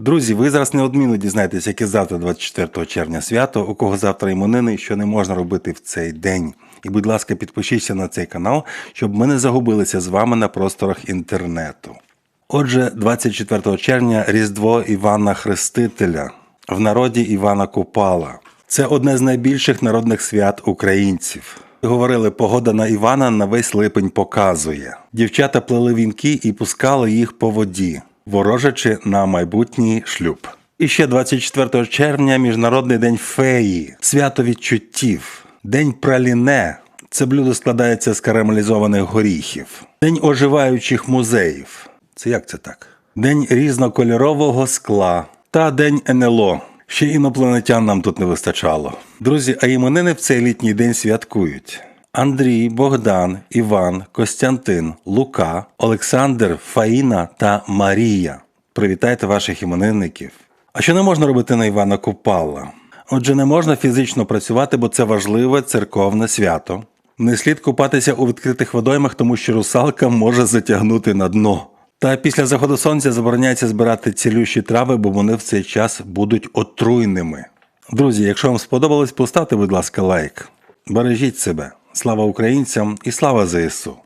Друзі, ви зараз неодмінно дізнаєтесь, яке завтра 24 червня свято, у кого завтра іменини що не можна робити в цей день. І, будь ласка, підпишіться на цей канал, щоб ми не загубилися з вами на просторах інтернету. Отже, 24 червня Різдво Івана Хрестителя, в народі Івана Купала. Це одне з найбільших народних свят українців. Говорили, погода на Івана на весь липень показує. Дівчата плели вінки і пускали їх по воді, ворожачи на майбутній шлюб. І ще 24 червня Міжнародний день феї, свято відчуттів, день праліне. Це блюдо складається з карамелізованих горіхів, день оживаючих музеїв. Це як це так? День різнокольорового скла та день НЛО. Ще інопланетян нам тут не вистачало. Друзі, а іменини в цей літній день святкують. Андрій, Богдан, Іван, Костянтин, Лука, Олександр, Фаїна та Марія. Привітайте ваших іменинників. А що не можна робити на Івана Купала? Отже, не можна фізично працювати, бо це важливе церковне свято. Не слід купатися у відкритих водоймах, тому що русалка може затягнути на дно. Та після заходу сонця забороняється збирати цілющі трави, бо вони в цей час будуть отруйними. Друзі, якщо вам сподобалось, поставте, будь ласка, лайк. Бережіть себе. Слава українцям і слава ЗСУ!